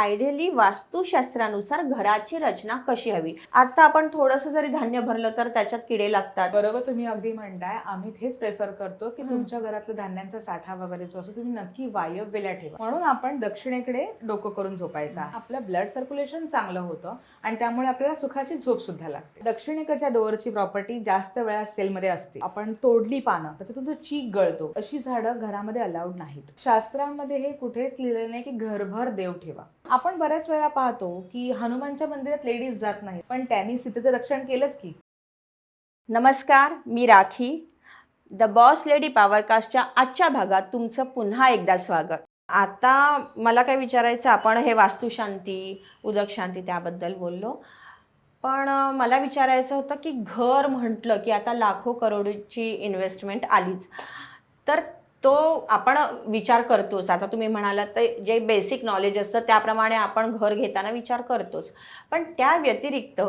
Ideally वास्तुशास्त्रानुसार घराची रचना कशी हवी? आता आपण थोडंसं जरी धान्य भरलं तर त्याच्यात किडे लागतात. बरोबर तुम्ही अगदी म्हणताय. आम्ही हेच प्रेफर करतो की. तुमच्या घरातलं धान्यांचा साठा वगैरे जो असतो तुम्ही नक्की वायव्यला ठेवा. म्हणून आपण दक्षिणेकडे डोकं करून झोपायचा. आपलं ब्लड सर्क्युलेशन चांगलं होतं आणि त्यामुळे आपल्याला सुखाची झोप सुद्धा लागते. दक्षिणेकडच्या डोअरची प्रॉपर्टी जास्त वेळा सेलमध्ये असते. आपण तोडली पानं तर तिथून तो चीक गळतो. अशी झाडं घरामध्ये अलाउड नाहीत. शास्त्रामध्ये हे कुठेच लिहिलेलं नाही की घरभर देव ठेवा. आपण बऱ्याच वेळा पाहतो की हनुमानच्या मंदिरात लेडीज जात नाही पण त्यांनी सीतेचं रक्षण केलंच की. नमस्कार मी राखी. द बॉस लेडी पॉवरकास्टच्या आजच्या भागात तुमचं पुन्हा एकदा स्वागत. आता मला काय विचारायचं आपण हे वास्तुशांती उदक शांती त्याबद्दल बोललो. पण मला विचारायचं होतं की घर म्हटलं की आता लाखो करोडची इन्व्हेस्टमेंट आलीच. तर तो आपण विचार करतोच. आता तुम्ही म्हणालात तर जे बेसिक नॉलेज असतं त्याप्रमाणे आपण घर घेताना विचार करतोच. पण त्या व्यतिरिक्त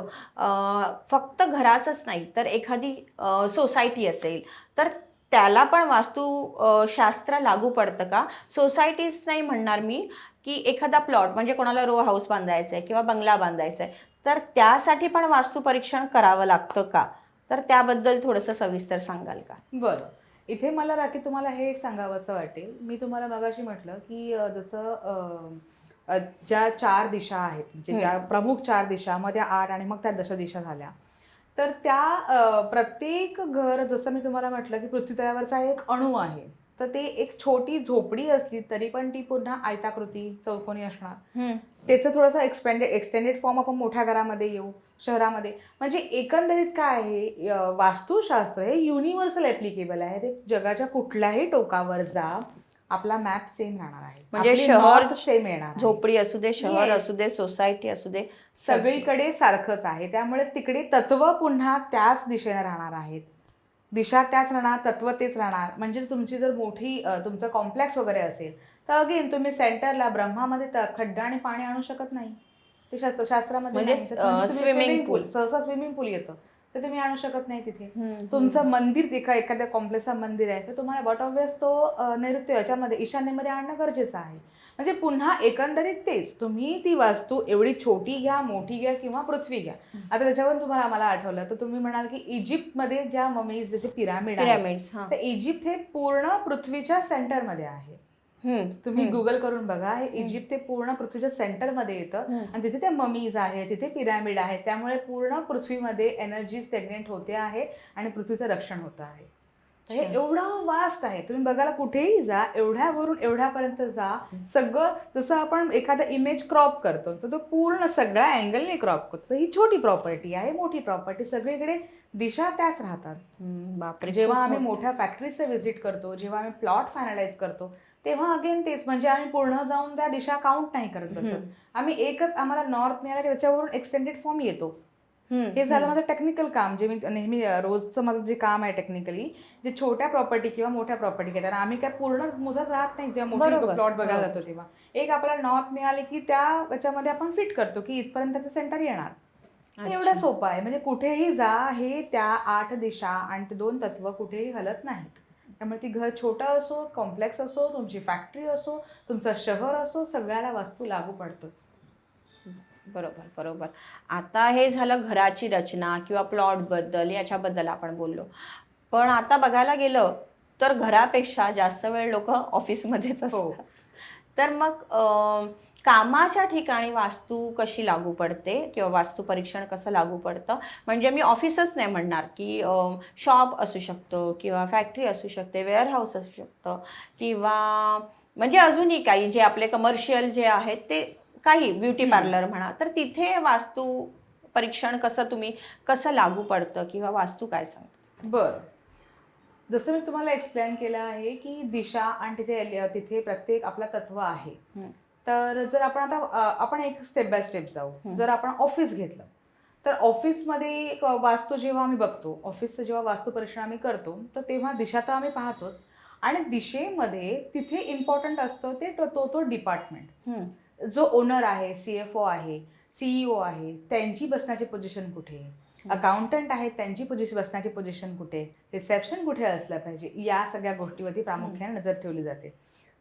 फक्त घराचंच नाही तर एखादी सोसायटी असेल तर त्याला पण वास्तुशास्त्र लागू पडतं का? सोसायटीच नाही म्हणणार मी की एखादा प्लॉट म्हणजे कोणाला रो हाऊस बांधायचा आहे किंवा बंगला बांधायचा आहे तर त्यासाठी पण वास्तू परीक्षण करावं लागतं का? तर त्याबद्दल थोडंसं सविस्तर सांगाल का? बरं. इथे मला राखी तुम्हाला हे एक सांगावं असं वाटेल. मी तुम्हाला मगाशी म्हटलं की जसं ज्या चार दिशा आहेत म्हणजे ज्या प्रमुख चार दिशा मग त्या आठ आणि मग त्या दश दिशा झाल्या. तर त्या प्रत्येक घर जसं मी तुम्हाला म्हटलं की पृथ्वीतलावरचा एक अणू आहे तर ते एक छोटी झोपडी असली तरी पण ती पुन्हा आयताकृती चौकोनी असणार. त्याचं थोडंसं एक्सपेंडेड एक्सटेंडेड फॉर्म आपण मोठ्या घरामध्ये येऊ शहरामध्ये. म्हणजे एकंदरीत काय आहे वास्तुशास्त्र हे युनिव्हर्सल ॲप्लिकेबल आहे. ते जगाच्या कुठल्याही टोकावर जा आपला मॅप सेम राहणार आहे. म्हणजे शहर सेम येणार. झोपडी असू दे शहर. असू दे सोसायटी असू दे सगळीकडे सारखंच आहे. त्यामुळे तिकडे तत्व पुन्हा त्याच दिशेने राहणार आहेत. दिशा त्याच राहणार तत्व तेच राहणार. म्हणजे तुमची जर मोठी तुमचं कॉम्प्लेक्स वगैरे असेल तर अगेन तुम्ही सेंटरला ब्रह्मामध्ये त- खड्डा आणि पाणी आणू शकत नाही. ते शास्त्र शास्त्रामध्ये म्हणजे, pool. pool, सहसा स्विमिंग पूल येतं. तर तुम्ही आणू शकत नाही तिथे. तुमचं मंदिर एका एखाद्या कॉम्प्लेक्सचा मंदिर आहे. तर तुम्हाला बॉट ऑफ तो अं, नैऋत्य याच्यामध्ये ईशान्येमध्ये आणणं गरजेचं आहे. म्हणजे पुन्हा एकंदरीत तेच. तुम्ही ती वास्तू एवढी छोटी घ्या मोठी घ्या किंवा पृथ्वी घ्या. आता त्याच्यावरून तुम्हाला मला आठवलं तर तुम्ही म्हणाल की इजिप्तमध्ये ज्या ममीज जसे पिरामिड पिरॅमिड्स हा. तर इजिप्त हे पूर्ण पृथ्वीच्या सेंटरमध्ये आहे. तुम्ही. गुगल करून बघा हे इजिप्त हे पूर्ण पृथ्वीच्या सेंटरमध्ये येतं. आणि तिथे त्या ममीज आहेत तिथे पिरॅमिड आहेत. त्यामुळे पूर्ण पृथ्वीमध्ये एनर्जी स्टेग्नेट होते आहे आणि पृथ्वीचं रक्षण होतं आहे. हे. एवढं वास्ट आहे तुम्ही बघायला कुठेही जा एवढ्यावरून एवढ्यापर्यंत जा सगळं जसं आपण एखादा इमेज क्रॉप करतो तर तो पूर्ण सगळ्या अँगलने क्रॉप करतो तर ही छोटी प्रॉपर्टी आहे मोठी प्रॉपर्टी सगळीकडे दिशा त्याच राहतात बापरे जेव्हा आम्ही मोठं. मोठ्या फॅक्टरीचं व्हिजिट करतो जेव्हा आम्ही प्लॉट फायनलाइज करतो तेव्हा अगेन तेच म्हणजे आम्ही पूर्ण जाऊन त्या दिशा काउंट नाही करत बसत. आम्ही एकच आम्हाला नॉर्थ मिळाला की त्याच्यावरून एक्सटेंडेड फॉर्म येतो. हे झालं. माझं टेक्निकल काम जे मी नेहमी रोजचं माझं जे काम आहे टेक्निकली जे छोट्या प्रॉपर्टी किंवा मोठ्या प्रॉपर्टी घेतात आम्ही काय पूर्ण मुजत राहत नाही जेव्हा मोठी. प्लॉट बघायला बरोबर. जातो तेव्हा एक आपल्याला नॉर्थ मिळाले की त्या त्याच्यामध्ये आपण फिट करतो की इथपर्यंत त्याचं सेंटर येणार एवढं. सोपं आहे म्हणजे कुठेही जा हे त्या आठ दिशा आणि ते दोन तत्व कुठेही हलत नाहीत त्यामुळे ती घर छोटं असो कॉम्प्लेक्स असो तुमची फॅक्टरी असो तुमचं शहर असो सगळ्याला वास्तू लागू पडतंच बरोबर बरोबर. आता हे झालं घराची रचना किंवा प्लॉटबद्दल याच्याबद्दल आपण बोललो. पण आता बघायला गेलं तर घरापेक्षा जास्त वेळ लोक ऑफिसमध्येच हो. असतात. तर मग कामाच्या ठिकाणी वास्तू कशी लागू पडते किंवा वास्तू परीक्षण कसं लागू पडतं? म्हणजे मी ऑफिसच नाही म्हणणार की शॉप असू शकतं किंवा फॅक्टरी असू शकते वेअरहाऊस असू शकतं किंवा म्हणजे अजूनही काही जे आपले कमर्शियल जे आहेत ते काही ब्युटी. पार्लर म्हणा तर तिथे वास्तू परीक्षण कसं तुम्ही कसं लागू पडतं किंवा वास्तू काय सांगतं बर जसं मी तुम्हाला एक्सप्लेन केलं आहे की दिशा आणि तिथे तिथे प्रत्येक आपला तत्व आहे. तर जर आपण आता आपण एक स्टेप बाय स्टेप जाऊ. जर आपण ऑफिस घेतलं तर ऑफिसमध्ये एक वास्तू जेव्हा आम्ही बघतो ऑफिसचं जेव्हा वास्तू परीक्षण आम्ही करतो तर तेव्हा दिशा तर आम्ही पाहतोच आणि दिशेमध्ये तिथे इम्पॉर्टंट असतं तो तो- तो डिपार्टमेंट जो ओनर आहे सी एफ ओ आहे सीईओ आहे त्यांची बसण्याची पोझिशन कुठे अकाउंटंट आहेत त्यांची पोझिशन बसण्याची पोझिशन कुठे रिसेप्शन कुठे असलं पाहिजे या सगळ्या गोष्टीवरती प्रामुख्याने नजर ठेवली जाते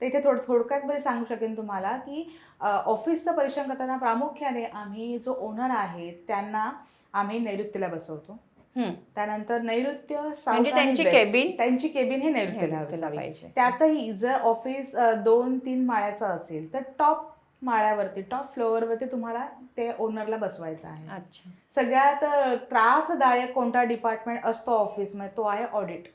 तर इथे थोड थोडक्यात मध्ये सांगू शकेन तुम्हाला की ऑफिसचं परीक्षण करताना प्रामुख्याने आम्ही जो ओनर आहे त्यांना आम्ही नैऋत्यला बसवतो. त्यानंतर नैऋत्य म्हणजे त्यांची cabin? त्यांची केबिन हे नैऋत्यला. पाहिजे. त्यातही जर ऑफिस दोन तीन माळ्याचं असेल तर टॉप माळ्यावरती टॉप फ्लोअरवरती तुम्हाला ते ओनरला बसवायचं आहे. अच्छा. सगळ्यात त्रासदायक कोणता डिपार्टमेंट असतो ऑफिसमध्ये तो आहे ऑडिट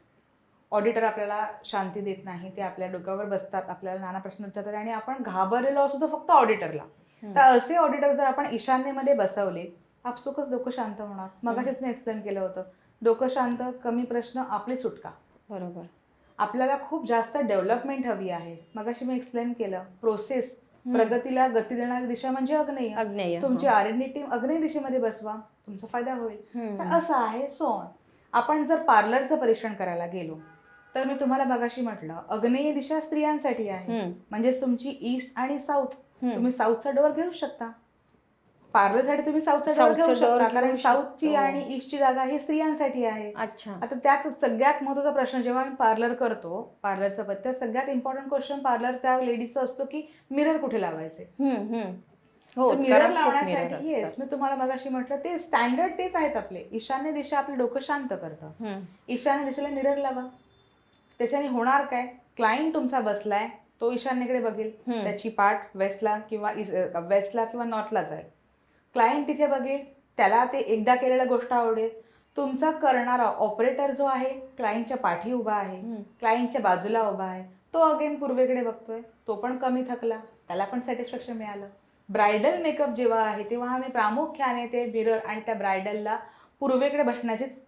ऑडिटर आपल्याला शांती देत नाही ते आपल्या डोक्यावर बसतात आपल्याला नाना प्रश्न विचारतात आणि आपण घाबरलेलो असतो तो फक्त ऑडिटरला. तर असे ऑडिटर जर आपण ईशान्येमध्ये बसवले आपसुकच डोकं शांत होणार. मगाशीच मी एक्सप्लेन केलं होतं. डोकं शांत कमी प्रश्न आपली सुटका. बरोबर. आपल्याला खूप जास्त डेव्हलपमेंट हवी आहे. मगाशी मी एक्सप्लेन केलं. प्रोसेस. प्रगतीला गती देणारी दिशा म्हणजे अग्नेय अग्नेय तुमची. आर एन डी टीम अग्नेय दिशेमध्ये बसवा तुमचा फायदा होईल. तर असं आहे सोन आपण जर पार्लरचं परीक्षण करायला गेलो तर मी तुम्हाला मगाशी म्हटलं अग्नेय दिशा स्त्रियांसाठी आहे. म्हणजेच तुमची ईस्ट आणि साऊथ. तुम्ही साऊथचा डोअर घेऊ शकता पार्लरसाठी तुम्ही साऊथचा Southचा घेऊ door शकता घेऊ कारण शकतो. साऊथची आणि ईस्टची जागा ही स्त्रियांसाठी आहे अच्छा आता त्यात सगळ्यात महत्त्वाचा प्रश्न जेव्हा आम्ही पार्लर करतो पार्लरचं पद्धत सगळ्यात इम्पॉर्टंट क्वेश्चन पार्लर त्या लेडीचा असतो की मिरर कुठे लावायचे हम्म, हम्म. हो मिरर कारण खूप mirror लावण्यासाठी येस. मी तुम्हाला मगाशी म्हटलं ते स्टँडर्ड तेच आहेत आपले ईशान्य दिशा आपलं डोकं शांत करतं हम्म. ईशान्य दिशेला मिरर लावा त्याच्याने होणार काय क्लायंट तुमचा बसलाय तो ईशान्येकडे बघेल हम्म. त्याची पाठ वेस्टला किंवा वेस्टला किंवा नॉर्थला जाईल क्लायंट तिथे बघेल त्याला ते एकदा केलेल्या गोष्ट आवडेल. तुमचा करणारा ऑपरेटर जो आहे क्लायंटच्या पाठी उभा आहे. क्लायंटच्या बाजूला उभा आहे तो अगेन पूर्वेकडे बघतोय. तो पण कमी थकला त्याला पण सॅटिस्फॅक्शन मिळालं. ब्रायडल मेकअप जेव्हा आहे तेव्हा आम्ही प्रामुख्याने ते मिरर आणि त्या ब्रायडलला पूर्वेकडे बसण्याचीच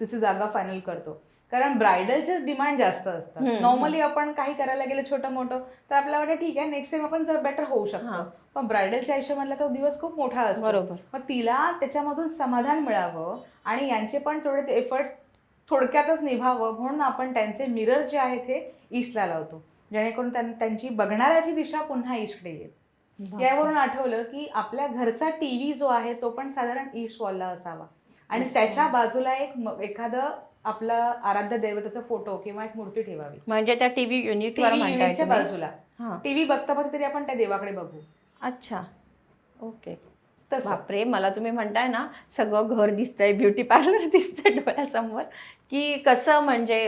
तिची जागा फायनल करतो. कारण ब्रायडलचेच डिमांड जास्त असतात. नॉर्मली आपण काही करायला गेलं छोटं मोठं तर आपल्याला वाटतं ठीक आहे नेक्स्ट टाइम आपण जर बेटर होऊ. शकतो. पण ब्रायडलच्या आयुष्यामधला तो दिवस खूप मोठा असतो. बरोबर. मग तिला त्याच्यामधून समाधान मिळावं आणि यांचे पण थोडे एफर्ट्स थोडक्यातच निभावं म्हणून आपण त्यांचे मिरर जे आहेत हे ईस्टला लावतो. जेणेकरून त्यां- त्यांची बघणाऱ्याची दिशा पुन्हा ईस्टकडे येईल. यावरून आठवलं की आपल्या घरचा टीव्ही जो आहे तो पण साधारण ईस्ट वॉलला असावा. आणि त्याच्या. बाजूला एक एखादं आपलं आराध्य दैवताचा फोटो किंवा एक मूर्ती ठेवावी. म्हणजे त्या टीव्ही युनिटवर म्हणताय युनिटच्या तुम्ही? बाजूला. हा. टीव्ही बघता बघता तरी आपण त्या देवाकडे बघू. अच्छा. ओके. तसं. बापरे मला तुम्ही म्हणताय ना सगळं घर दिसतंय ब्युटी पार्लर दिसतंय डोळ्यासमोर. की कसं म्हणजे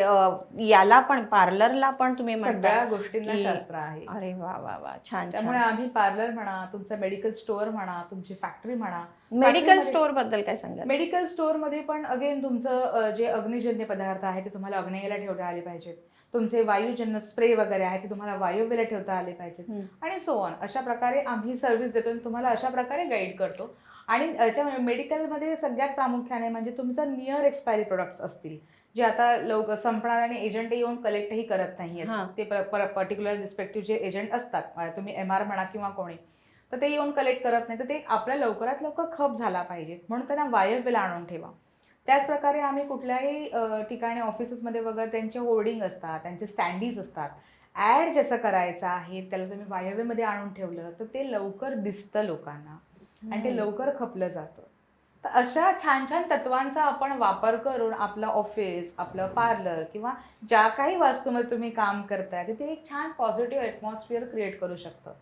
याला पण पार्लरला पण तुम्ही सगळ्या गोष्टींना शास्त्र आहे. अरे वा वा वा छान त्यामुळे आम्ही पार्लर म्हणा तुमचं मेडिकल स्टोअर म्हणा तुमची फॅक्टरी म्हणा मेडिकल स्टोअरबद्दल काय सांगाल? मेडिकल स्टोअरमध्ये पण अगेन तुमचं जे अग्निजन्य पदार्थ आहे ते तुम्हाला अग्नेयला ठेवता आले पाहिजेत. तुमचे वायुजन्य स्प्रे वगैरे आहे ते तुम्हाला वायुव्यला ठेवता आले पाहिजेत. आणि सो ऑन अशा प्रकारे आम्ही सर्व्हिस देतो आणि तुम्हाला अशा प्रकारे गाईड करतो. आणि याच्या मेडिकलमध्ये सगळ्यात प्रामुख्याने म्हणजे तुमचं नियर एक्सपायरी प्रोडक्ट्स असतील. जे आता लोक संपणार आणि एजंट येऊन कलेक्टही करत हा. नाहीयेत ते पर्टिक्युलर रिस्पेक्टिव्ह जे एजंट असतात तुम्ही एम आर म्हणा किंवा कोणी तर ते येऊन कलेक्ट करत नाही तर ते आपल्या लवकरात लवकर खप झाला पाहिजे. म्हणून त्यांना वायव्यला आणून ठेवा. त्याच प्रकारे आम्ही कुठल्याही ठिकाणी ऑफिसेसमध्ये वगैरे त्यांचे होर्डिंग असतात त्यांचे स्टँडीज असतात. ॲड ज्याचं करायचं आहे त्याला तुम्ही वायव्यमध्ये आणून ठेवलं तर ते लवकर दिसतं लोकांना. आणि ते लवकर खपलं जातं. तर अशा छान छान तत्वांचा आपण वापर करून आपलं ऑफिस आपलं पार्लर किंवा ज्या काही वास्तूमध्ये तुम्ही काम करताय तिथे एक छान पॉझिटिव्ह ॲटमॉस्फिअर क्रिएट करू शकतं.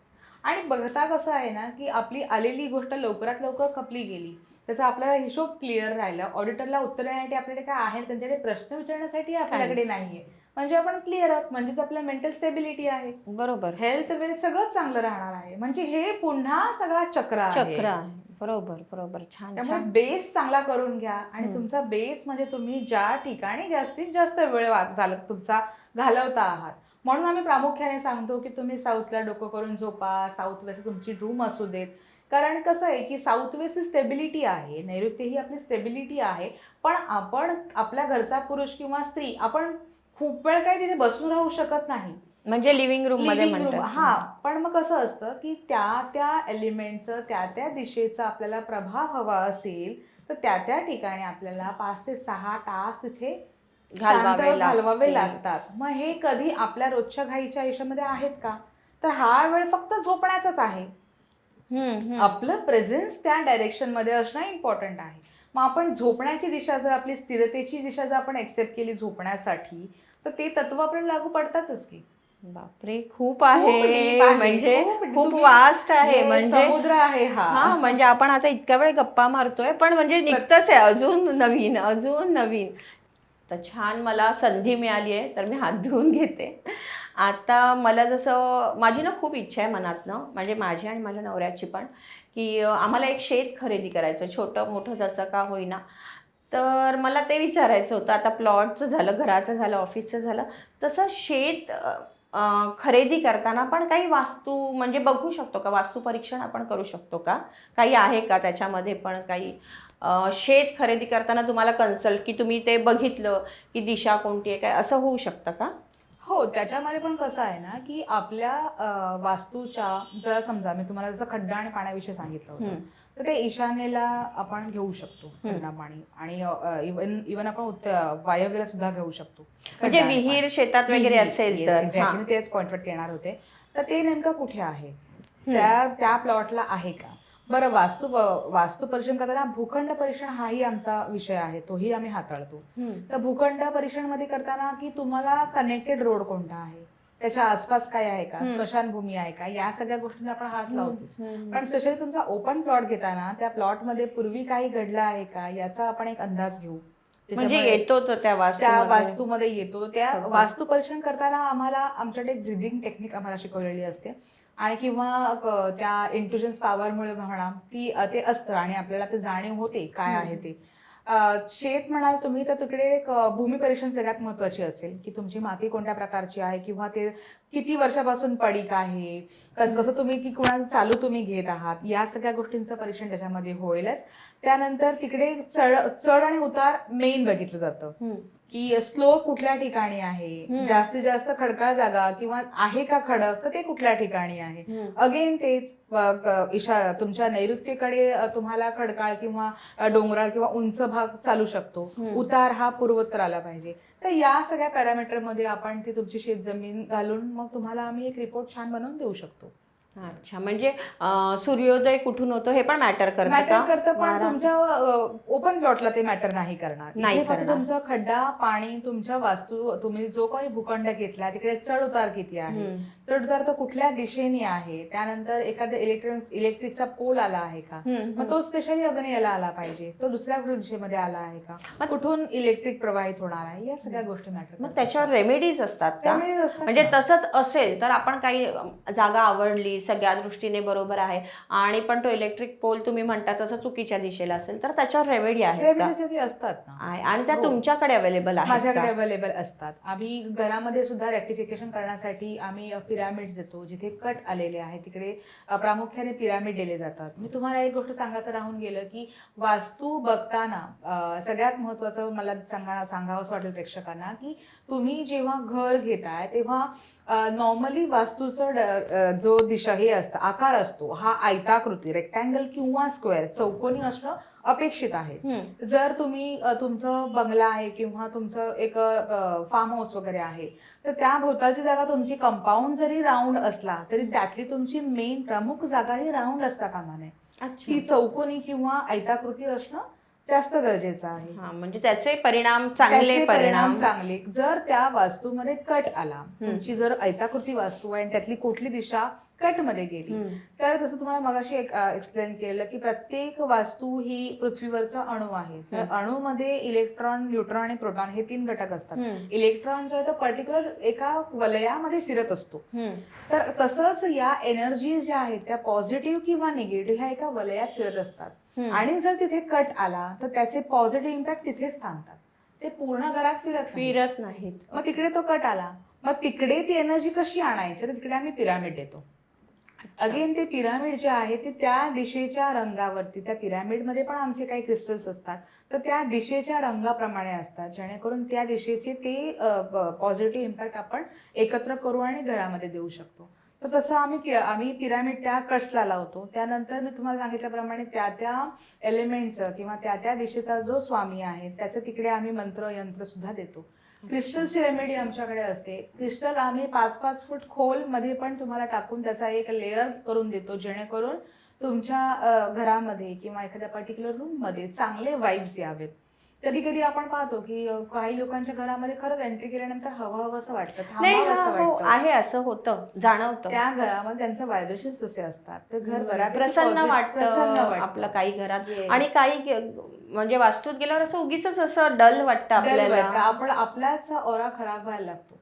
आणि बघता कसं आहे ना की आपली आलेली गोष्ट लवकरात लवकर खपली गेली त्याचा आपल्याला हिशोब क्लिअर राहिला. ऑडिटरला उत्तर देण्यासाठी आपल्याकडे काय आहे त्यांच्याकडे प्रश्न विचारण्यासाठी आपल्याकडे. नाहीये. म्हणजे आपण क्लिअर आहोत म्हणजेच आपल्या मेंटल स्टेबिलिटी आहे. बरोबर. हेल्थ वेल्थ सगळंच चांगलं राहणार आहे. म्हणजे हे पुन्हा सगळा चक्र आहे. चक्र आहे. बरोबर बरोबर. छान त्यामुळे बेस चांगला करून घ्या आणि. तुमचा बेस म्हणजे तुम्ही ज्या ठिकाणी जास्तीत जास्त वेळ तुमचा घालवता आहात म्हणून आम्ही प्रामुख्याने सांगतो की तुम्ही साऊथला डोकं करून झोपा. साऊथ वेस्ट तुमची रूम असू देत. कारण कसं आहे की साऊथ वेस्ट ही स्टेबिलिटी आहे. नैऋत्य ही आपली स्टेबिलिटी आहे. पण आपण आपल्या घरचा पुरुष किंवा स्त्री आपण खूप वेळ काही तिथे बसून राहू शकत नाही. म्हणजे लिव्हिंग रूममध्ये हा. पण मग कसं असतं की त्या त्या एलिमेंटचं त्या त्या दिशेचा आपल्याला प्रभाव हवा असेल तर त्या त्या ठिकाणी आपल्याला पाच ते सहा तास तिथे घालवावे. लागतात. मग हे कधी आपल्या रोजच्या घाईच्या आयुष्यामध्ये आहेत का? तर हा वेळ फक्त झोपण्याचाच आहे. आपलं प्रेझेन्स त्या डायरेक्शनमध्ये असणं इम्पॉर्टंट आहे. मग आपण झोपण्याची दिशा जर आपली स्थिरतेची दिशा जर आपण एक्सेप्ट केली झोपण्यासाठी तर ते तत्व आपल्याला लागू पडतातच की. बापरे खूप आहे. म्हणजे खूप वास्ट आहे. म्हणजे समुद्र आहे हा. हा म्हणजे आपण आता इतक्या वेळ गप्पा मारतोय पण म्हणजे निघतच आहे. अजून नवीन अजून नवीन. तर छान मला संधी मिळाली आहे तर मी हात धुवून घेते. आता मला जसं माझी ना खूप इच्छा आहे मनातनं म्हणजे माझी आणि माझ्या नवऱ्याची पण की आम्हाला एक शेत खरेदी करायचं छोटं मोठं जसं का होईना. तर मला ते विचारायचं होतं आता प्लॉटचं झालं घराचं झालं ऑफिसचं झालं तसं शेत खरेदी करताना पण काही वास्तू म्हणजे बघू शकतो का? वास्तू परीक्षण आपण करू शकतो का? काही आहे का त्याच्यामध्ये पण काही? शेत खरेदी करताना तुम्हाला कन्सल्ट की तुम्ही ते बघितलं की दिशा कोणती आहे काय असं होऊ शकतं का? हो त्याच्यामध्ये पण कसं आहे ना की आपल्या वास्तूच्या जर समजा मी तुम्हाला जसं खड्डा आणि पाण्याविषयी सांगितलं होतं. तर ते ईशान्येला आपण घेऊ शकतो. खड्डा पाणी. आणि इवन इवन आपण वायव्येला सुद्धा घेऊ शकतो म्हणजे विहीर. शेतात वगैरे असेल तर. तेच पॉइंटवर येणार होते. तर ते नेमकं कुठे आहे? त्या त्या प्लॉटला आहे का? बरं वास्तू वास्तू परीक्षण करताना भूखंड परीक्षण हाही आमचा विषय आहे तोही आम्ही हाताळतो. तर भूखंड परीक्षणमध्ये करताना की तुम्हाला कनेक्टेड रोड कोणता आहे? त्याच्या आसपास काय आहे का. स्मशानभूमी आहे का? या सगळ्या गोष्टींना आपण हात लावतो. पण स्पेशली तुमचा ओपन प्लॉट घेताना त्या प्लॉटमध्ये पूर्वी काही घडलं आहे का? याचा आपण एक अंदाज घेऊ. म्हणजे येतो तो त्या त्या वास्तू वास्तूमध्ये येतो. त्या हो. वास्तू परीक्षण करताना आम्हाला आमच्याकडे ब्रिदिंग टेक्निक आम्हाला शिकवलेली असते. आणि किंवा त्या इंटेलिजन्स पॉवरमुळे म्हणा ती ते असतं आणि आपल्याला ते जाणीव होते काय आहे ते. शेत म्हणाल तुम्ही तर तिकडे भूमी परीक्षण सगळ्यात महत्वाची असेल. की तुमची माती कोणत्या प्रकारची आहे किंवा ते किती वर्षापासून पडीक आहे? कसं तुम्ही की कुणाला चालू तुम्ही घेत आहात? या सगळ्या गोष्टींचं परीक्षण त्याच्यामध्ये होईलच. त्यानंतर तिकडे चढ चढ आणि उतार मेन बघितलं जातं. की स्लोप कुठल्या ठिकाणी आहे. जास्तीत जास्त खडकाळ जागा किंवा आहे का खडक तर ते कुठल्या ठिकाणी आहे. अगेन तेच इशा तुमच्या नैऋत्येकडे तुम्हाला खडकाळ किंवा डोंगराळ किंवा उंच भाग चालू शकतो. उतार हा पूर्वोत्तर आला पाहिजे तर या सगळ्या पॅरामीटरमध्ये आपण ती तुमची शेतजमीन घालून मग तुम्हाला आम्ही एक रिपोर्ट छान बनवून देऊ शकतो अच्छा म्हणजे सूर्योदय कुठून होतो हे पण मॅटर करतं मॅटर का? करतं पण वारा? तुमच्या ओपन प्लॉटला ते मॅटर नाही करणार. नाही इथे फक्त करणार. तुमचा खड्डा पाणी तुमच्या वास्तू तुम्ही जो काही भूखंड घेतला तिकडे चढ उतार किती आहे? हम्म. चढ उतार तो कुठल्या दिशेने आहे? त्यानंतर एखाद्या इलेक्ट्रॉनिक इलेक्ट्रिकचा पोल आला आहे का? हम्म. मग तो स्पेशली अग्नेयाला आला पाहिजे. तो दुसऱ्या दिशेमध्ये आला आहे का? मग- कुठून इलेक्ट्रिक प्रवाहित होणार आहे? या सगळ्या गोष्टी मॅटर मग त्याच्यावर रेमेडीज असतात का? म्हणजे तसंच असेल तर आपण काही जागा आवडली सगळ्या दृष्टीने बरोबर आहे. आणि पण तो इलेक्ट्रिक पोल तुम्ही म्हणता तसं चुकीच्या दिशेला असेल तर त्याच्यावर रेमेडी आहे असतात ना. आहे. आणि त्या हो. तुमच्याकडे अवेलेबल आहेत माझ्याकडे? अवेलेबल असतात. आम्ही घरामध्ये सुद्धा रेक्टिफिकेशन करण्यासाठी आम्ही पिरामिड्स देतो. जिथे कट आलेले आहे तिकडे प्रामुख्याने पिरामिड दिले जातात. मी तुम्हाला एक गोष्ट सांगायचं राहून गेलं की वास्तू बघताना सगळ्यात महत्वाचं मला सांगा सांगावंच वाटेल प्रेक्षकांना की तुम्ही जेव्हा घर घेताय तेव्हा नॉर्मली वास्तूचं जो दिशा हे असतं आकार असतो हा आयताकृती रेक्टँगल किंवा स्क्वेअर चौकोनी असणं अपेक्षित आहे. जर तुम्ही तुमचं बंगला आहे किंवा तुमचं एक फार्म हाऊस वगैरे आहे तर त्या भोवतालची जागा तुमची कंपाऊंड जरी राऊंड असला तरी त्यातली तुमची मेन प्रमुख जागा ही राऊंड असता कामा नये. ती चौकोनी किंवा आयताकृती असणं जास्त गरजेचं आहे हा म्हणजे त्याचे परिणाम चांगले त्याचे परिणाम चांगले जर त्या वास्तूमध्ये कट आला तुमची जर आयताकृती वास्तू आहे आणि त्यातली कुठली दिशा कटमध्ये गेली हम्म. तर तसं तुम्हाला मगाशी एक एक्सप्लेन केलं की प्रत्येक वास्तू ही पृथ्वीवरचा अणू आहे तर हम्म. अणूमध्ये इलेक्ट्रॉन न्यूट्रॉन आणि प्रोटॉन हे तीन घटक असतात हम्म. इलेक्ट्रॉन जो आहे तो पर्टिक्युलर एका वलयामध्ये फिरत असतो हम्म. तर तसंच या एनर्जी ज्या आहेत त्या पॉझिटिव्ह किंवा निगेटिव्ह ह्या एका वलयात फिरत असतात. आणि जर तिथे कट आला तर त्याचे पॉझिटिव्ह इम्पॅक्ट तिथेच थांबतात. ते पूर्ण घरात फिरत. फिरत नाहीत. मग तिकडे तो कट आला. मग तिकडे ती एनर्जी कशी आणायची? तर तिकडे आम्ही पिरामिड देतो अच्छा. अगेन ते पिरामिड जे आहे ते त्या दिशेच्या रंगावरती त्या पिरामिडमध्ये पण आमचे काही क्रिस्टल्स असतात. तर त्या दिशेच्या रंगाप्रमाणे असतात. जेणेकरून त्या दिशेचे ते पॉझिटिव्ह इम्पॅक्ट आपण एकत्र करू आणि घरामध्ये देऊ शकतो. तर तसं आम्ही कि- आम्ही पिरामिड त्या कट्सला लावतो. त्यानंतर मी तुम्हाला सांगितल्याप्रमाणे त्या त्या एलिमेंटचं किंवा त्या त्या दिशेचा जो स्वामी आहे त्याचं तिकडे आम्ही मंत्र यंत्र सुद्धा देतो. क्रिस्टलची रेमेडी आमच्याकडे असते. क्रिस्टल आम्ही पाच पाच फूट खोलमध्ये पण तुम्हाला टाकून त्याचा एक लेअर करून देतो जेणेकरून तुमच्या घरामध्ये किंवा एखाद्या पर्टिक्युलर रूममध्ये चांगले वाईब्स यावेत. कधी कधी आपण पाहतो की काही लोकांच्या घरामध्ये खरंच एंट्री केल्यानंतर हवं हवं असं वाटतं नाही थांबावं हा, वाटतं आहे असं होतं जाणवतं त्या घरामध्ये त्यांचं व्हायब्रेशन तसे असतात ते घर बऱ्यापैकी प्रसन्न वाटतं. आपलं काही घरात. आणि काही म्हणजे वास्तूत गेल्यावर असं उगीच असं डल वाटतं. आपल्याला आपण आपलाच ओरा खराब व्हायला लागतो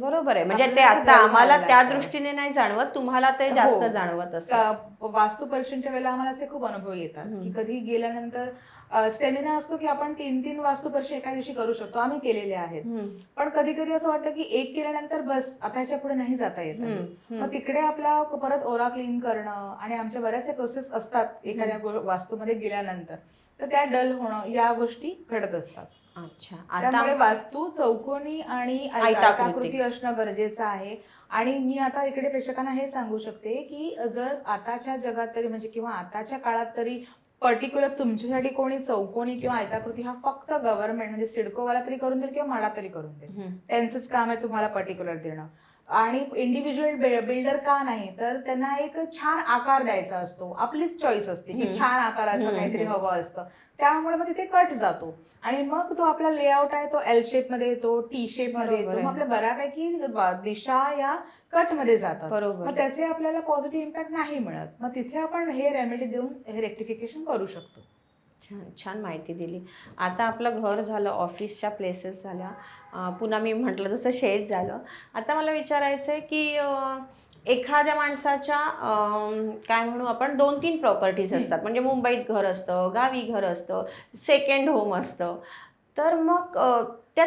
बरोबर आहे म्हणजे ते आता आम्हाला त्या. दृष्टीने नाही जाणवत तुम्हाला ते जास्त हो. जाणवत असं का- वास्तू परीक्षणच्या वेळेला आम्हाला असे खूप अनुभव येतात. की कधी गेल्यानंतर स्टेमिना असतो की आपण तीन तीन वास्तू परीक्षण एका दिवशी करू शकतो. आम्ही केलेले आहेत. पण कधी कधी असं वाटतं की एक केल्यानंतर बस आता ह्याच्या पुढे नाही जाता येत. मग तिकडे आपला परत ओरा क्लीन करणं आणि आमच्या बऱ्याचशा प्रोसेस असतात एखाद्या वास्तूमध्ये गेल्यानंतर. तर त्या डल होणं या गोष्टी घडत असतात. अच्छा. त्यामुळे वास्तू चौकोनी आणि. आयताकृती असणं गरजेचं आहे. आणि मी आता इकडे प्रेक्षकांना हे सांगू शकते की जर आताच्या जगात तरी म्हणजे किंवा आताच्या काळात तरी पर्टिक्युलर तुमच्यासाठी कोणी चौकोनी किंवा आयताकृती हा फक्त गव्हर्नमेंट म्हणजे सिडकोवाला तरी करून देईल किंवा म्हाडा तरी करून देईल. त्यांचंच काम आहे तुम्हाला पर्टिक्युलर देणं. आणि इंडिव्हिज्युअल बिल्डर का नाही तर त्यांना एक छान आकार द्यायचा असतो. आपलीच चॉईस असते की. छान आकाराचं काहीतरी. हवं असतं. त्यामुळे मग तिथे कट जातो. आणि मग तो आपला लेआउट आहे तो एल शेपमध्ये येतो टी शेपमध्ये येतो. मग. आपल्या बऱ्यापैकी दिशा या कटमध्ये जातात. बरोबर. मग त्याचे आपल्याला पॉझिटिव्ह इम्पॅक्ट नाही मिळत. मग तिथे आपण हे रेमेडी देऊन हे रेक्टिफिकेशन करू शकतो. छान छान माहिती दिली. आता आपलं घर झालं ऑफिसच्या प्लेसेस झाल्या. पुन्हा मी म्हटलं तसं शेत झालं. आता मला विचारायचं आहे की एखाद्या माणसाच्या काय म्हणू आपण दोन तीन प्रॉपर्टीज असतात. म्हणजे मुंबईत घर असतं गावी घर असतं सेकंड होम असतं. तर मग त्या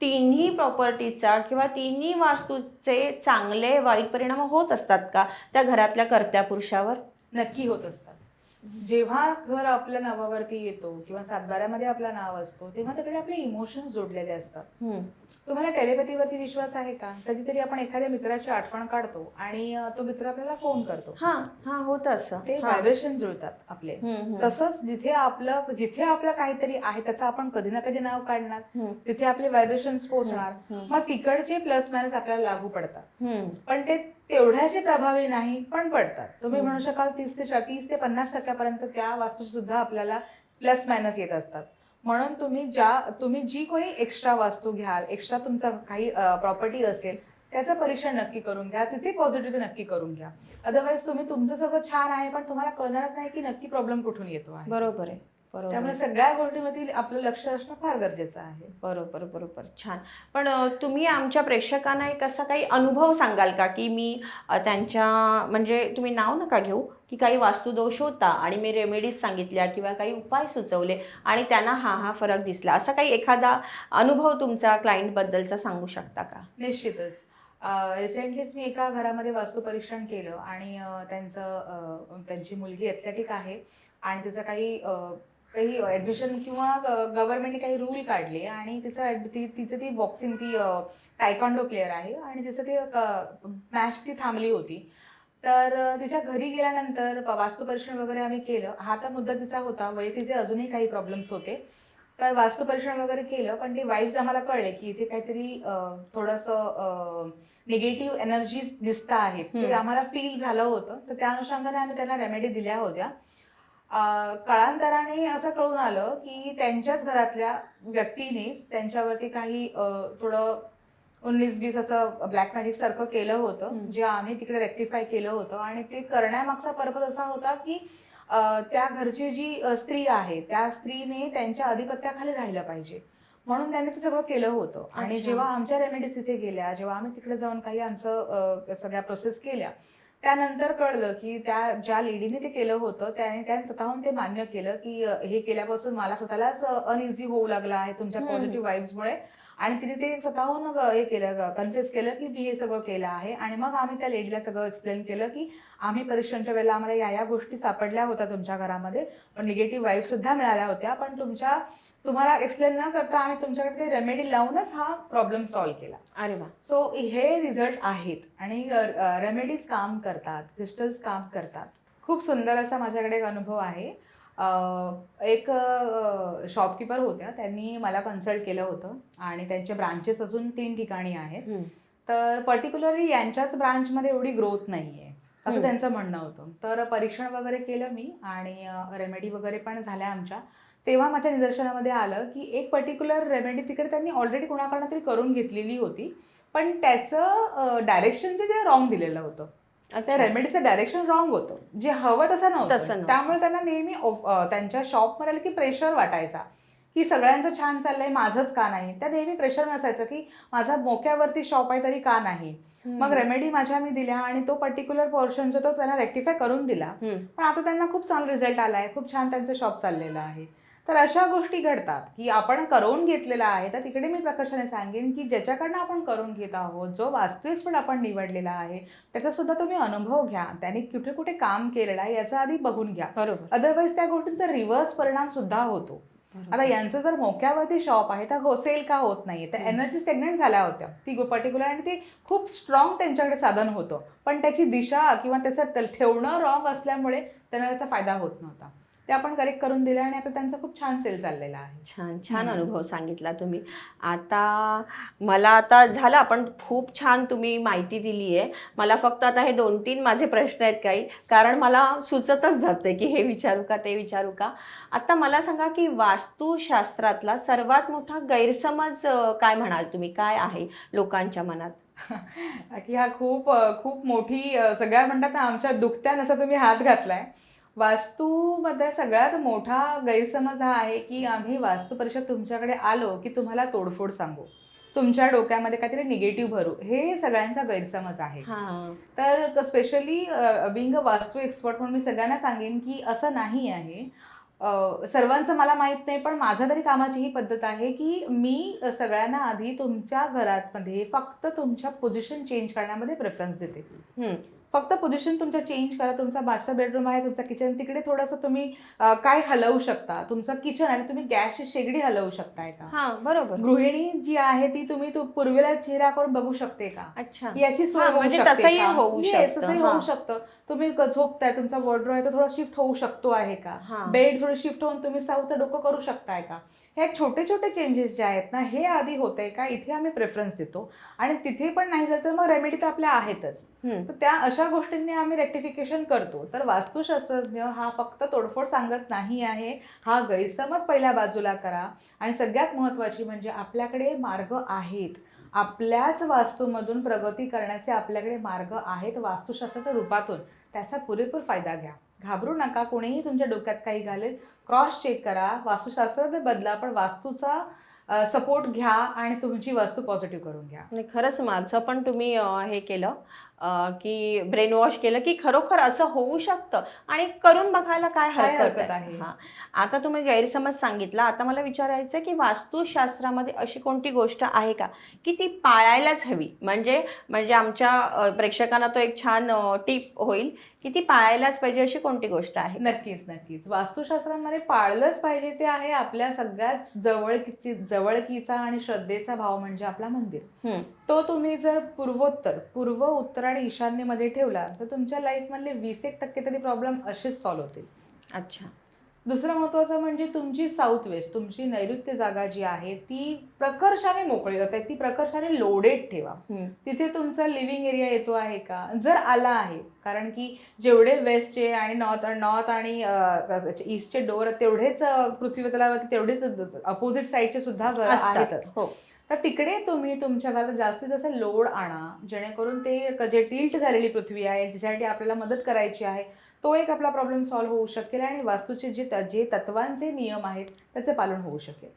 तिन्ही प्रॉपर्टीचा किंवा तिन्ही वास्तूचे चांगले वाईट परिणाम होत असतात का त्या घरातल्या कर्त्या पुरुषावर नक्की होत असतात. जेव्हा घर आपल्या नावावरती येतो किंवा सातबाऱ्यामध्ये आपलं नाव असतो तेव्हा तिकडे आपले इमोशन्स जोडलेले असतात. तुम्हाला टेलिपॅथीवरती विश्वास आहे का? कधीतरी आपण एखाद्या मित्राची आठवण काढतो आणि तो मित्र आपल्याला फोन करतो. हा हा होतं असं. ते. व्हायब्रेशन जुळतात आपले. तसंच जिथे आपलं जिथे आपलं काहीतरी आहे त्याचं आपण कधी ना कधी नाव काढणार. तिथे आपले व्हायब्रेशन पोहोचणार. मग तिकडचे प्लस मायनस आपल्याला लागू पडतात. पण ते तेवढ्याचे प्रभावी नाही पण पडतात. तुम्ही हम्म. म्हणू शकाल तीस ते तीस ते पन्नास टक्क्यापर्यंत त्या वास्तू सुद्धा आपल्याला प्लस मायनस येत असतात. म्हणून तुम्ही ज्या तुम्ही जी कोणी एक्स्ट्रा वास्तू घ्याल एक्स्ट्रा तुमचा काही प्रॉपर्टी असेल त्याचं परीक्षण नक्की करून घ्या. तिथे पॉझिटिव्ह नक्की करून घ्या. अदरवाईज तुम्ही तुमचं सगळं छान आहे पण तुम्हाला कळणारच नाही की नक्की प्रॉब्लेम कुठून येतो आहे. बरोबर आहे. त्यामुळे. सगळ्या गोष्टीमध्ये आपलं लक्ष असणं फार गरजेचं आहे. बरोबर बरोबर. छान. पण तुम्ही आमच्या प्रेक्षकांना एक असा काही अनुभव सांगाल का? की मी त्यांच्या म्हणजे तुम्ही नाव नका घेऊ की काही वास्तुदोष होता आणि मी रेमेडीज सांगितल्या किंवा काही उपाय सुचवले आणि त्यांना हा हा फरक दिसला. असा काही एखादा अनुभव तुमचा क्लायंटबद्दलचा सांगू शकता का? निश्चितच. रिसेंटलीच मी एका घरामध्ये वास्तू परीक्षण केलं आणि त्यांचं त्यांची मुलगी ॲथलेटिक आहे आणि तिचं काही काही ऍडमिशन किंवा गव्हर्नमेंटने काही रूल काढले आणि तिचं तिचं ती बॉक्सिंग ती टायकॉन्डो प्लेअर आहे आणि तिचं ते मॅच ती थांबली होती. तर तिच्या घरी गेल्यानंतर प- वास्तू परीक्षण वगैरे आम्ही केलं. हा तर मुद्दा तिचा होता. वय तिचे अजूनही काही प्रॉब्लेम्स होते. तर वास्तू परीक्षण वगैरे केलं पण ते वाईब्स आम्हाला कळले की इथे काहीतरी थोडंसं निगेटिव्ह एनर्जीज दिसत आहेत. ते. आम्हाला फील झालं होतं. तर त्या अनुषंगाने आम्ही त्यांना रेमेडी दिल्या होत्या. काळांतराने असं कळून आलं की त्यांच्याच घरातल्या व्यक्तीनेच त्यांच्यावरती काही थोडं उन्नीस बीस असं ब्लॅक मॅजिक सारखं केलं होतं. जे आम्ही तिकडे रेक्टिफाय केलं होतं आणि ते करण्यामागचा पर्पज असा होता की त्या घरची जी स्त्री आहे त्या स्त्रीने त्यांच्या अधिपत्याखाली राहिलं पाहिजे म्हणून त्यांनी ते सगळं केलं होतं आणि. जेव्हा आमच्या रेमेडीज तिथे गेल्या जेव्हा आम्ही तिकडे जाऊन काही आमचं सगळ्या प्रोसेस केल्या त्यानंतर कळलं की त्या ज्या लेडीने ते केलं होतं त्याने त्याने स्वतःहून ते मान्य केलं की हे केल्यापासून मला स्वतःलाच अनइझी होऊ लागला आहे तुमच्या. पॉझिटिव्ह वाईब्समुळे आणि तिने ते स्वतःहून हे केलं कन्फ्युज केलं की मी हे सगळं केलं आहे. आणि मग आम्ही त्या लेडीला सगळं एक्सप्लेन केलं की आम्ही परीक्षणच्या वेळेला आम्हाला या या गोष्टी सापडल्या होत्या तुमच्या घरामध्ये. पण निगेटिव्ह वाईब सुद्धा मिळाल्या होत्या. पण तुमच्या तुम्हाला एक्सप्लेन न करता आम्ही तुमच्याकडे ते रेमेडी लावूनच हा प्रॉब्लेम सॉल्व्ह केला. अरे वा. सो हे रिझल्ट आहेत आणि रेमेडीज काम करतात क्रिस्टल्स काम करतात. खूप सुंदर असा माझ्याकडे एक अनुभव आहे. एक शॉपकीपर होत्या त्यांनी मला कन्सल्ट केलं होतं आणि त्यांचे ब्रांचेस अजून तीन ठिकाणी आहेत. तर पर्टिक्युलरली यांच्याच ब्रांचमध्ये एवढी ग्रोथ नाही आहे असं. त्यांचं म्हणणं होतं. तर परीक्षण वगैरे केलं मी आणि रेमेडी वगैरे पण झाल्या आमच्या. तेव्हा माझ्या निदर्शनामध्ये आलं की एक पर्टिक्युलर रेमेडी तिकडे त्यांनी ऑलरेडी कुणाकडनं तरी करून घेतलेली होती. पण त्याचं डायरेक्शन जे ते रॉंग दिलेलं होतं. त्या. रेमेडीचं डायरेक्शन रॉंग होतं. जे हवं तसं नव्हतं. त्यामुळे त्यांना नेहमी त्यांच्या शॉपमध्ये आलं की प्रेशर वाटायचा. की सगळ्यांचं छान चाललंय माझंच का नाही? त्या नेहमी प्रेशर नसायचं की माझा मोक्यावरती शॉप आहे तरी का नाही? मग. रेमेडी माझ्या मी दिल्या आणि तो पर्टिक्युलर पोर्शन जो तो त्यांना रेक्टिफाय करून दिला. पण आता त्यांना खूप चांगला रिझल्ट आलाय. खूप छान त्यांचं शॉप चाललेलं आहे. तर अशा गोष्टी घडतात की आपण करून घेतलेला आहे. तर तिकडे मी प्रकर्षाने सांगेन की ज्याच्याकडनं आपण करून घेत आहोत जो वास्तू पण निवडलेला आहे त्याचा सुद्धा तुम्ही अनुभव घ्या. त्याने कुठे कुठे काम केलेलं आहे याचा आधी बघून घ्या. बरोबर. अदरवाईज त्या गोष्टींचा रिव्हर्स परिणाम सुद्धा होतो आता यांचं जर मोक्यावरती शॉप आहे तर हो सेल का होत नाहीये? तर. एनर्जी स्टेग्नंट झाल्या होत्या. ती पर्टिक्युलर आणि ते खूप स्ट्रॉंग त्यांच्याकडे साधन होतं. पण त्याची दिशा किंवा त्याचं ठेवणं रॉंग असल्यामुळे त्यांना त्याचा फायदा होत नव्हता. ते आपण करेक्ट करून दिलं आणि आता त्यांचा खूप छान सेल चाललेला आहे. छान छान. अनुभव सांगितला तुम्ही. आता मला आता झालं आपण खूप छान तुम्ही माहिती दिली आहे मला फक्त आता हे दोन तीन माझे प्रश्न आहेत काही. कारण मला सुचतच जाते की हे विचारू का ते विचारू का. आता मला सांगा की वास्तुशास्त्रातला सर्वात मोठा गैरसमज काय म्हणाल तुम्ही? काय आहे लोकांच्या मनात? की हा खूप खूप मोठी सगळ्या म्हणतात ना आमच्या दुखत्यान असा तुम्ही हात घातलाय. वास्तूमध्ये सगळ्यात मोठा गैरसमज हा आहे की आम्ही वास्तू परिषद तुमच्याकडे आलो की तुम्हाला तोडफोड सांगू. तुमच्या डोक्यामध्ये काहीतरी निगेटिव्ह भरू. हे सगळ्यांचा गैरसमज आहे. हा. तर स्पेशली बिंग अ वास्तू एक्सपर्ट म्हणून मी सगळ्यांना सांगेन की असं नाही आहे. सर्वांचं मला माहीत नाही पण माझा तरी कामाची ही पद्धत आहे की मी सगळ्यांना आधी तुमच्या घरामध्ये फक्त तुमच्या पोझिशन चेंज करण्यामध्ये प्रेफरन्स देते. फक्त पोझिशन तुमच्या चेंज करा. तुमचा मास्टर बेडरूम आहे तुमचा किचन तिकडे थोडंसं तुम्ही अ, काय हलवू शकता? तुमचं किचन आहे तुम्ही गॅसची शेगडी हलवू शकताय का? हा बरोबर. गृहिणी जी आहे ती तुम्ही तू पूर्वेला चेहरा करून बघू शकते का? अच्छा. याची सोय हा, होऊ म्हणजे शकते तसंही का? होऊ Yes, शकतं, तसंही हा. होऊ शकतं. तुम्ही क- झोपताय तुमचा वॉर्ड्रो आहे तो थोडा शिफ्ट होऊ शकतो आहे का? हा. बेड थोडं शिफ्ट होऊन तुम्ही साऊथ डोकं करू शकताय का? हे छोटे छोटे चेंजेस जे आहेत ना हे आधी होतंय का? इथे आम्ही प्रेफरन्स देतो. आणि तिथे पण नाही झालं तर मग रेमेडी तर आपल्या आहेतच. तर त्या अशा गोष्टींनी आम्ही रेक्टिफिकेशन करतो. तर वास्तुशास्त्रज्ञ हा फक्त तोडफोड सांगत नाही आहे. हा गैरसमज पहिल्या बाजूला करा. आणि सगळ्यात महत्त्वाची म्हणजे आपल्याकडे मार्ग आहेत. आपल्याच वास्तूमधून प्रगती करण्याचे आपल्याकडे मार्ग आहेत वास्तुशास्त्राच्या रूपातून. त्याचा पुरेपूर फायदा घ्या. घाबरू नका. कोणीही तुमच्या डोक्यात काही घालेल क्रॉस चेक करा. वास्तुशास्त्र बदला पण वास्तूचा सपोर्ट घ्या आणि तुमची वास्तू पॉझिटिव्ह करून घ्या. खरंच माझं पण तुम्ही हे केलं. की ब्रेन वॉश केलं की खरोखर असं होऊ शकतं आणि करून बघायला काय हरकत आहे? हा. आता तुम्ही गैरसमज सांगितला. आता मला विचारायचं की वास्तुशास्त्रामध्ये अशी कोणती गोष्ट आहे का की ती पाळायलाच हवी? म्हणजे म्हणजे आमच्या प्रेक्षकांना तो एक छान टीप होईल की ती पाळायलाच पाहिजे अशी कोणती गोष्ट आहे? नक्कीच नक्कीच. वास्तुशास्त्रामध्ये पाळलंच पाहिजे ते आहे आपल्या सगळ्यात जवळकीची जवळकीचा आणि श्रद्धेचा भाव म्हणजे आपला मंदिर. तो तुम्ही जर पूर्वोत्तर पूर्व उत्तर आणि ईशान्येमध्ये ठेवला तर तुमच्या लाईफमधले वीस एक टक्के तरी प्रॉब्लेम असेच सॉल्व्ह होतील. अच्छा. दुसरं महत्त्वाचं म्हणजे तुमची साऊथ वेस्ट तुमची नैऋत्य जागा जी आहे ती प्रकर्षाने मोकळी होते ती प्रकर्षाने लोडेड ठेवा. तिथे तुमचा लिव्हिंग एरिया येतो आहे का? जर आला आहे कारण की जेवढे वेस्टचे आणि नॉर्थ नॉर्थ आणि ईस्टचे डोर तेवढेच पृथ्वी तेवढेच अपोजिट साईडचे सुद्धा आहेतच. हो. तर तिकडे तुम्ही तुमच्या घरात जास्तीत जास्त लोड आणा जेणेकरून ते जे टिल्ट झालेली पृथ्वी आहे ज्याच्यासाठी आपल्याला मदत करायची आहे तो एक आपला प्रॉब्लेम सॉल्व्ह होऊ शकेल आणि वास्तूचे जे त- जे तत्वांचे नियम आहेत त्याचे पालन होऊ शकेल.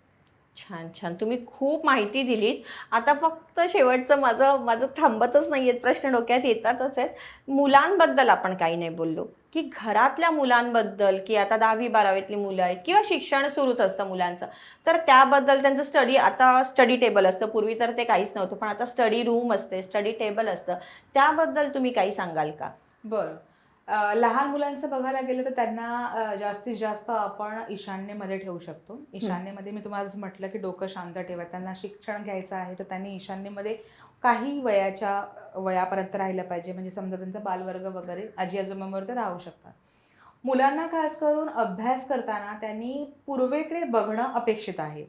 छान छान. तुम्ही खूप माहिती दिलीत. आता फक्त शेवटचं माझं माझं थांबतच नाही आहेत प्रश्न डोक्यात येतातच आहेत. मुलांबद्दल आपण काही नाही बोललो. की घरातल्या मुलांबद्दल की आता दहावी बारावीतली मुलं आहेत किंवा शिक्षण सुरूच असतं मुलांचं तर त्याबद्दल त्यांचं स्टडी आता स्टडी टेबल असतं. पूर्वी तर ते काहीच नव्हतं पण आता स्टडी रूम असते स्टडी टेबल असतं. त्याबद्दल तुम्ही काही सांगाल का? बरं. लहान मुलांचं बघायला गेलं तर त्यांना जास्तीत जास्त आपण ईशान्येमध्ये ठेवू शकतो. ईशान्येमध्ये मी तुम्हाला जसं म्हटलं की डोकं शांत ठेवा. त्यांना शिक्षण घ्यायचं आहे तर त्यांनी ईशान्येमध्ये काही वयाच्या वयापर्यंत राहिलं पाहिजे. म्हणजे समजा त्यांचा बालवर्ग वगैरे आजी आजोबांवर ते राहू शकतात. मुलांना खास करून अभ्यास करताना त्यांनी पूर्वेकडे बघणं अपेक्षित आहे.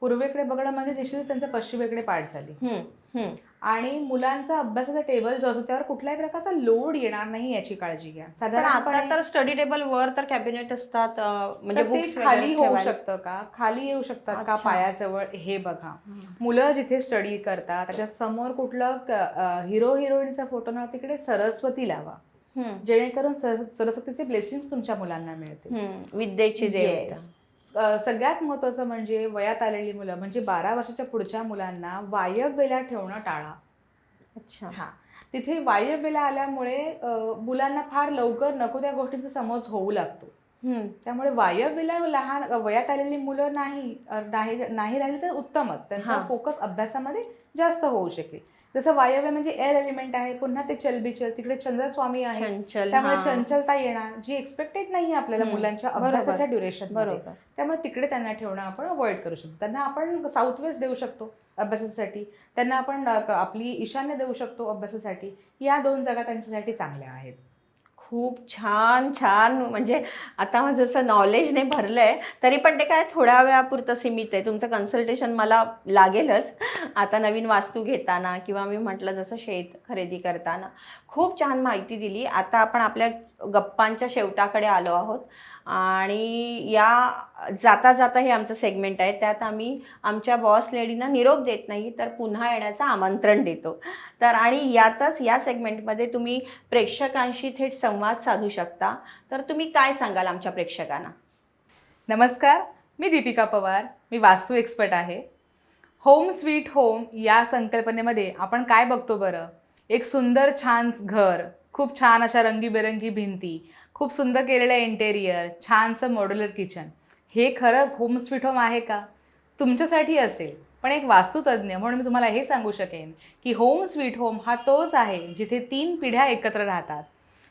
पूर्वेकडे बघणं म्हणजे निश्चित त्यांचं पश्चिमेकडे पाठ झाली. आणि मुलांचा अभ्यासाचा टेबल जो असतो त्यावर कुठल्याही प्रकारचा लोड येणार नाही याची काळजी घ्या. आता साधारणपणे तर स्टडी टेबल वर तर कॅबिनेट असतात म्हणजे खाली होऊ शकतं का? खाली येऊ शकतात का. पायाजवळ? हे बघा. मुलं जिथे स्टडी करतात त्याच्यासमोर कुठलं हिरो हिरोईनचा फोटो ना तिकडे सरस्वती लावा. जेणेकरून सर- सरस्वतीचे ब्लेसिंग तुमच्या मुलांना मिळतील. विद्येची. अ, सगळ्यात महत्वाचं म्हणजे वयात आलेली मुलं म्हणजे बारा वर्षाच्या पुढच्या मुलांना वायव्यला ठेवणं टाळा. अच्छा. हा. तिथे वायव्यला आल्यामुळे अ, मुलांना फार लवकर नको त्या गोष्टींचा समज होऊ लागतो. त्यामुळे वायव्यला लहान वयात आलेली मुलं नाही नाही राहिली तर उत्तमच. त्यांचा. फोकस अभ्यासामध्ये जास्त होऊ शकेल. जसं वायव्य म्हणजे एअर एलिमेंट आहे पुन्हा ते चलबिचल तिकडे चंद्रस्वामी आहे. त्यामुळे. चंचलता येणार जी एक्सपेक्टेड नाही आपल्याला. मुलांच्या. अभ्यासाच्या ड्युरेशन बरोबर. त्यामुळे तिकडे त्यांना ठेवणं आपण अवॉइड करू शकतो. त्यांना आपण साऊथ वेस्ट देऊ शकतो अभ्यासासाठी. त्यांना आपण आपली ईशान्य देऊ शकतो अभ्यासासाठी. या दोन जागा त्यांच्यासाठी चांगल्या आहेत. खूप छान छान. म्हणजे आता माझं जसं नॉलेजने भरलंय तरी पण ते काय थोड्या वेळापुरतं सीमित आहे. तुमचं कन्सल्टेशन मला लागेलच. आता नवीन वास्तू घेताना किंवा मी म्हटलं जसं शेत खरेदी करताना. खूप छान माहिती दिली. आता आपण आपल्या गप्पांच्या शेवटाकडे आलो आहोत. आणि या जाता जाता हे आमचं सेगमेंट आहे. त्यात आम्ही आमच्या बॉस लेडीना निरोप देत नाही तर पुन्हा येण्याचं आमंत्रण देतो. तर आणि यातच या सेगमेंटमध्ये तुम्ही प्रेक्षकांशी थेट संवाद साधू शकता. तर तुम्ही काय सांगाल आमच्या प्रेक्षकांना? नमस्कार मी दीपिका पवार. मी वास्तू एक्सपर्ट आहे. होम स्वीट होम या संकल्पनेमध्ये आपण काय बघतो बरं? एक सुंदर छान घर खूप छान अशा रंगीबेरंगी भिंती खूप सुंदर केलेलं इंटेरियर छानसं मॉड्युलर किचन हे खरं होम स्वीट होम आहे का? तुमच्यासाठी असेल पण एक वास्तुतज्ञ म्हणून मी तुम्हाला हे सांगू शकेन की होम स्वीट होम हा तोच आहे जिथे तीन पिढ्या एकत्र राहतात.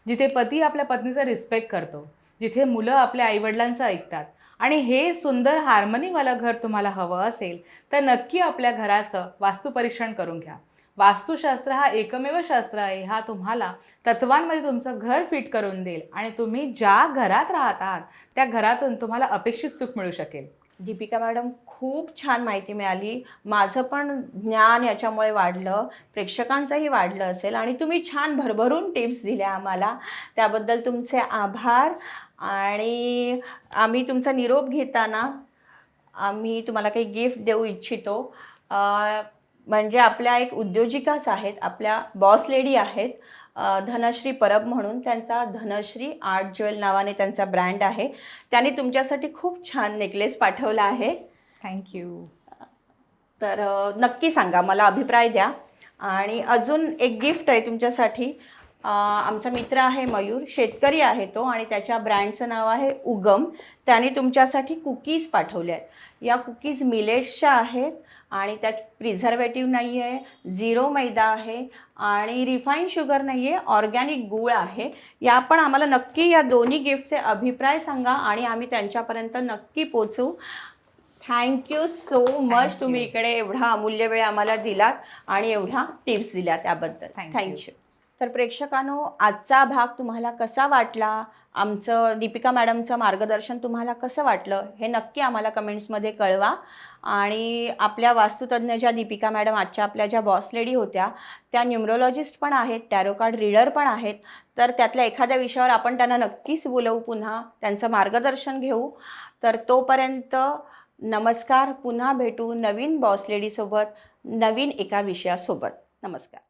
जिथे पती आपल्या पत्नीचा रिस्पेक्ट करतो जिथे मुलं आपल्या आईवडिलांचं ऐकतात. आणि हे सुंदर हार्मनीवालं घर तुम्हाला हवं असेल तर नक्की आपल्या घराचं वास्तुपरीक्षण करून घ्या. वास्तुशास्त्र हा एकमेव शास्त्र आहे. हा तुम्हाला तत्वांमध्ये तुमचं घर फिट करून देईल. आणि तुम्ही ज्या घरात राहत आहात त्या घरातून तुम्हाला अपेक्षित सुख मिळू शकेल. दीपिका मॅडम खूप छान माहिती मिळाली. माझं पण ज्ञान याच्यामुळे वाढलं. प्रेक्षकांचंही वाढलं असेल. आणि तुम्ही छान भरभरून टिप्स दिल्या आम्हाला. त्याबद्दल तुमचे आभार. आणि आम्ही तुमचा निरोप घेताना आम्ही तुम्हाला काही गिफ्ट देऊ इच्छितो. म्हणजे आपल्या एक उद्योजिकाच आहेत आपल्या बॉस लेडी आहेत धनश्री परब म्हणून त्यांचा धनश्री आर्ट ज्वेल नावाने त्यांचा ब्रँड आहे. त्यांनी तुमच्यासाठी खूप छान नेकलेस पाठवला आहे. थँक्यू तर नक्की सांगा मला अभिप्राय द्या. आणि अजून एक गिफ्ट आहे तुमच्यासाठी. आमचा मित्र आहे मयूर शेतकरी आहे तो आणि त्याच्या ब्रँडचं नाव आहे उगम. त्याने तुमच्यासाठी कुकीज पाठवल्या आहेत. या कुकीज मिलेट्सच्या आहेत आणि त्यात प्रिझर्वेटिव्ह नाही आहे झिरो मैदा आहे आणि रिफाईन शुगर नाही आहे ऑर्गॅनिक गूळ आहे. या पण आम्हाला नक्की या दोन्ही गिफ्टचे अभिप्राय सांगा आणि आम्ही त्यांच्यापर्यंत नक्की पोचू. Thank you so much. तुम्ही इकडे एवढा अमूल्य वेळ आम्हाला दिलात आणि एवढा टिप्स दिल्या त्याबद्दल. थँक्यू तर प्रेक्षकांनो आजचा भाग तुम्हाला कसा वाटला? आमचं दीपिका मॅडमचं मार्गदर्शन तुम्हाला कसं वाटलं? हे नक्की आम्हाला कमेंट्समध्ये कळवा. आणि आपल्या वास्तुतज्ञ ज्या दीपिका मॅडम आजच्या आपल्या ज्या बॉस लेडी होत्या त्या न्युमरोलॉजिस्ट पण आहेत टॅरो कार्ड रीडर पण आहेत. तर त्यातल्या एखाद्या विषयावर आपण त्यांना नक्कीच बोलवू पुन्हा त्यांचं मार्गदर्शन घेऊ. तर तोपर्यंत नमस्कार पुन्हा भेटू नवीन बॉस लेडीसोबत नवीन एका विषयासोबत. नमस्कार.